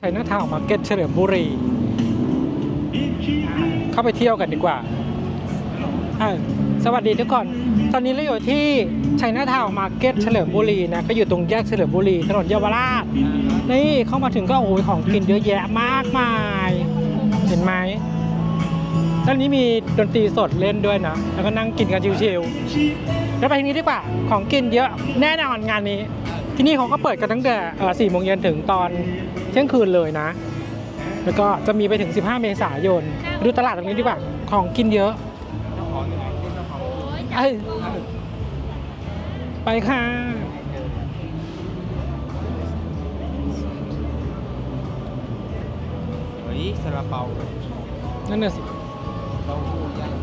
ไชน่าทาวน์มาร์เก็ตเฉลิมบุรี เข้าไปเที่ยวกันดีกว่า สวัสดีทุกคน ตอนนี้เราอยู่ที่ไชน่าทาวมาร์เก็ตเฉลิมบุรีนะ ก็อยู่ตรงแยกเฉลิมบุรีถนนเยาวราช นี่เข้ามาถึงก็โอ้ยของกินเยอะแยะมากมาย เห็นไหมตอนนี้มีดนตรีสดเล่นด้วยนะ แล้วก็นั่งกินกันชิวๆแล้วไปทีนี้ดีกว่า ของกินเยอะแน่นอนงานนี้ ที่นี่เขาก็เปิดกันตั้งแต่สี่โมงเย็นถึงตอนเที่ยงคืนเลยนะ แล้วก็จะมีไปถึง 15 เมษายนไปดูตลาดตรงนี้ดีกว่า ของกินเยอะเอ้ยไปค่ะเฮ้ยซาลาเปานั่นน่ะสิเราหูย่าง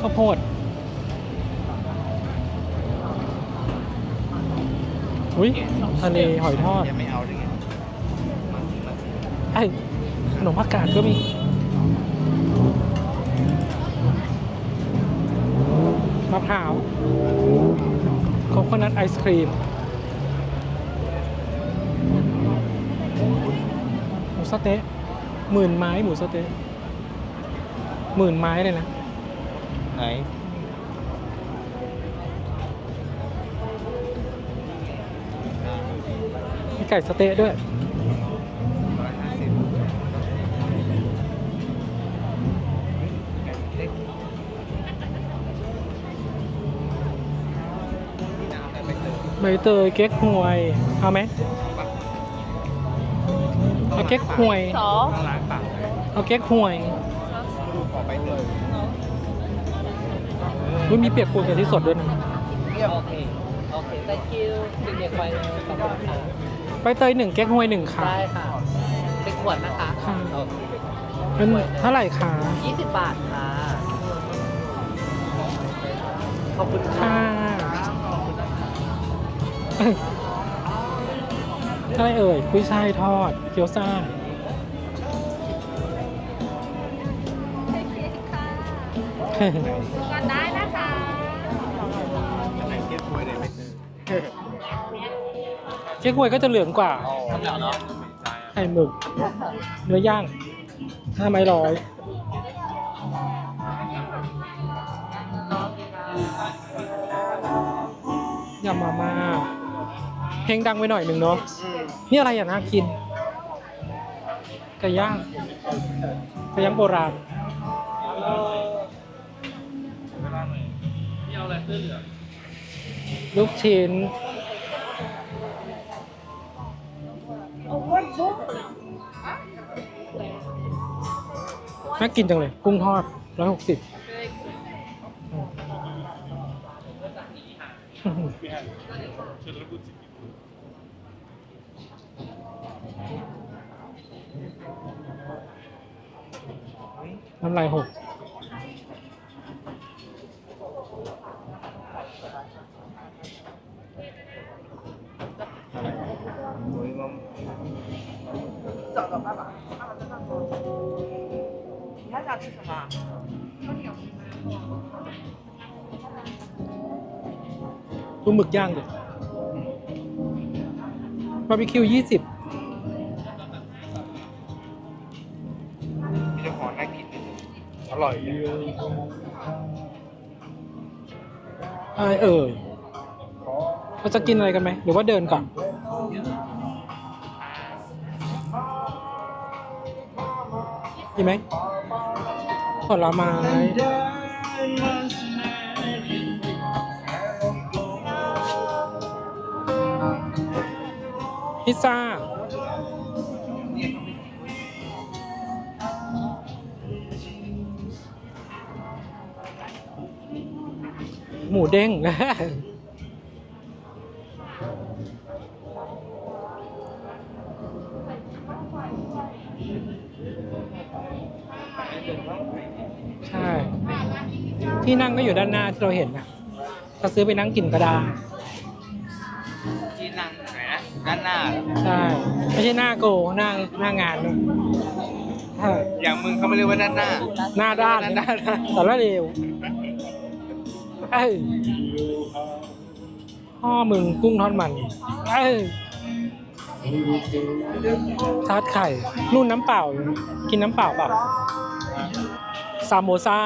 ข้าวโพด อุ้ยทะเลหอยทอดยังไม่เอาเลยไอขนมผักกาดก็มีมะพร้าวโคโคนัทไอศครีมหมูสะเต๊ะหมื่นไม้หมูสะเต๊ะหมื่นไม้เลยนะไหน ไก่สะเต๊ะด้วยร้อยห้าสิบเล็กนี่น้ำอะไรไปเติมใบเตยเก๊กฮวย เอาไหมเอาเก๊กฮวยต้องล้างปากเลยเอาเก๊กฮวยดูขอไปเติมอุ๊ยมีเปียกปูนกับที่สดด้วยนะเยี่ยมโอเค โอเค thank you เด็กๆไปเลยขอบคุณค่ะ ใบเตยหนึ่งเก๊กฮวยหนึ่งค่ะ ได้ค่ะ เป็นขวดนะคะค่ะ โอเคเป็นเท่าไหร่คะ20บาทค่ะ ขอบคุณค่ะค่ะอะไรเอ่ยกุ้ยช่ายทอดเกี๊ยวซ่าก่อนได้นะคะ อันไหนเก็บหวยไหนไม่เติมเก๊กฮวยก็จะเหลืองกว่าข้าวเหนียวเนาะใช่ไข่หมึก เนื้อย่างห้าไม้ร้อยยำมาม่าเพลงดังไปหน่อยหนึ่งเนาะนี่อะไรอะน่ากินไก่ย่างไก่ย่างโบราณลูกชิ้น น่ากินจังเลย กุ้งทอดร้อยหกสิบน้ำลายหกหวยมัน ผัดคืาหมึกย่างดิบาร์บีคิวยี่สิบมีแต่ขอน่ากินเลยอร่อยเยอะไอเอ่ยเราจะกินอะไรกันไหม หรือว่าเดินก่อน อีกไหม ผลไม้พิซซ่าหมูเด้ง ใช่ ที่นั่งก็อยู่ด้านหน้าที่เราเห็นนะถ้าซื้อไปนั่งกินก็ได้ ที่นั่งไหนนะด้านหน้าเหรอใช่ ไม่ใช่หน้าโกหน้าหน้างานด้วยใช่อย่างมึงเขาไม่เรียกว่าด้านหน้า หน้าด้านด้านหน้าสารเลวเอ้ยพ่อมึงกุ้งทอดมันเอ้ยทาร์ตไข่ นู่นน้ำเปล่าอยู่กินน้ำเปล่าเปล่าซามโมซา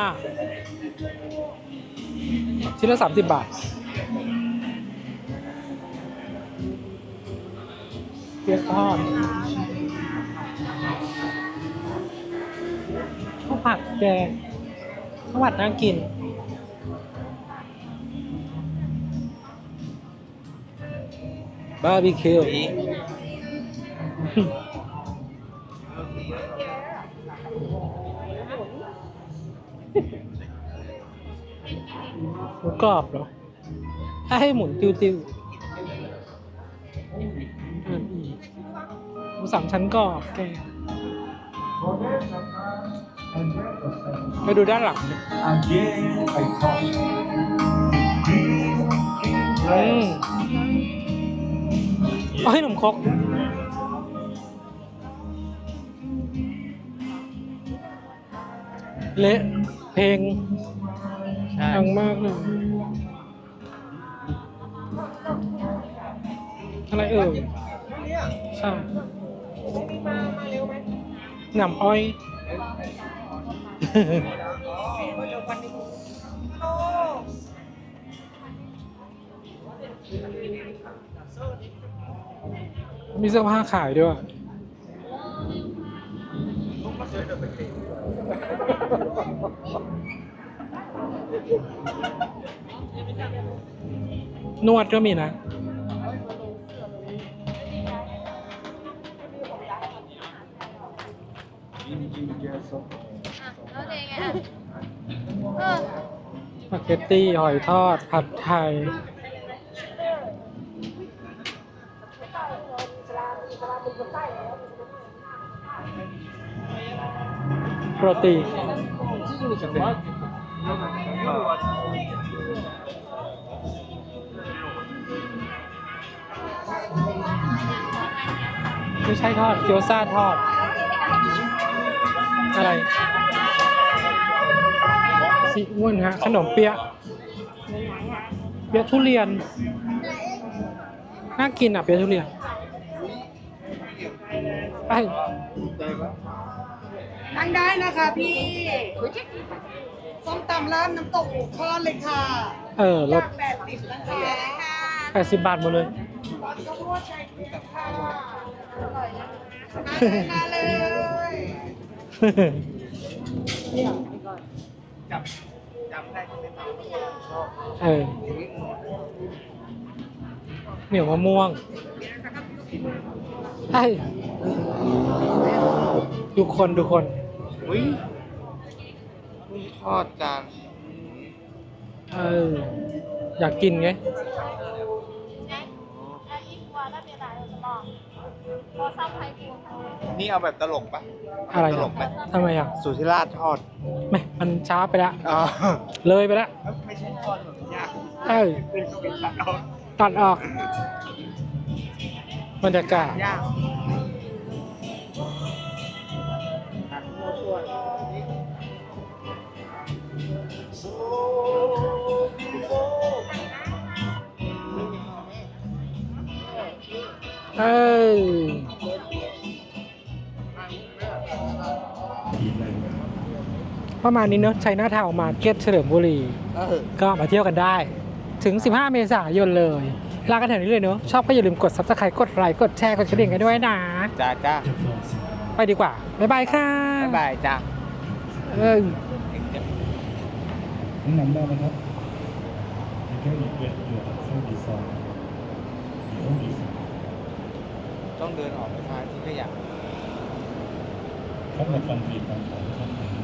ชิ้นละสามสิบาทเปียกทอดข้าวผัดแกงข้าวผัดน่ากินบาร์บีคิวหมู กรอบเหรอถ้าให้หมุนติวติวอืมอืมหมูสามชั้นกรอบแกไปดูด้านหลังอืมเอาให้หนมครกเละเพลง ช่ดังมากเลยอะไรเอ่ยใช่หนำอ้อยมีเสื้อผ้าขายด้วย นวดก็มีนะ แล้วเองไงเออสปาเกตตี้หอยทอด ผัดไทย โรตีไม่ใช่ทอดเกี๊ยวซ่าทอด อะไรสีอ้วนฮะ ขนมเปี๊ยะเปี๊ยะทุเรียน น่ากินอะเปี๊ยะทุเรียนไป นั่งได้นะคะพี่ส้มตำร้านน้ำตกหมูทอดเลยค่ะเออลดแปดสิบนะคะแปดสิบบาทหมดเลยต้องรวดใจคุณค่ะมาเลยจับจับได้ใช่ไหมครับเออเหนียวมะม่วงไอ้ดูคนดูคน อุ้ยกุ้งทอดจานเอออยากกินไง นี่เอาแบบตลกปะอะไรตลอะกไหมทำไมอะสุธิราชทอดไม่มันช้าไปแล้วอ๋อเลยไปแล้วไม่ใช่ทอดแบบยากเออเป็นเป็นตัดเอาตัดออกบรรยากาศยาก เอ้ยประมาณนี้เนอะชัยนาทาวมาร์เก็ตเฉลิมบุรี เออก็มาเที่ยวกันได้ ถึง 15 เมษายนเลย ลากันแถวนี้เลยเนอะชอบก็อย่าลืมกด subscribe กดไลค์กดแชร์กดกระดิ่งกันด้วยนะ จ้าจ้าไปดีกว่า บ๊ายบายค่ะบ๊ายบายจ้าเออ แนะนำได้นะครับในแค่อีกเดือนเกี่ยวกับเส้นดีไซน์หรือห้องดีไซน์ ต้องเดินออกไปทางที่ขยะเข้ามาฟังเพลงตามของท่าน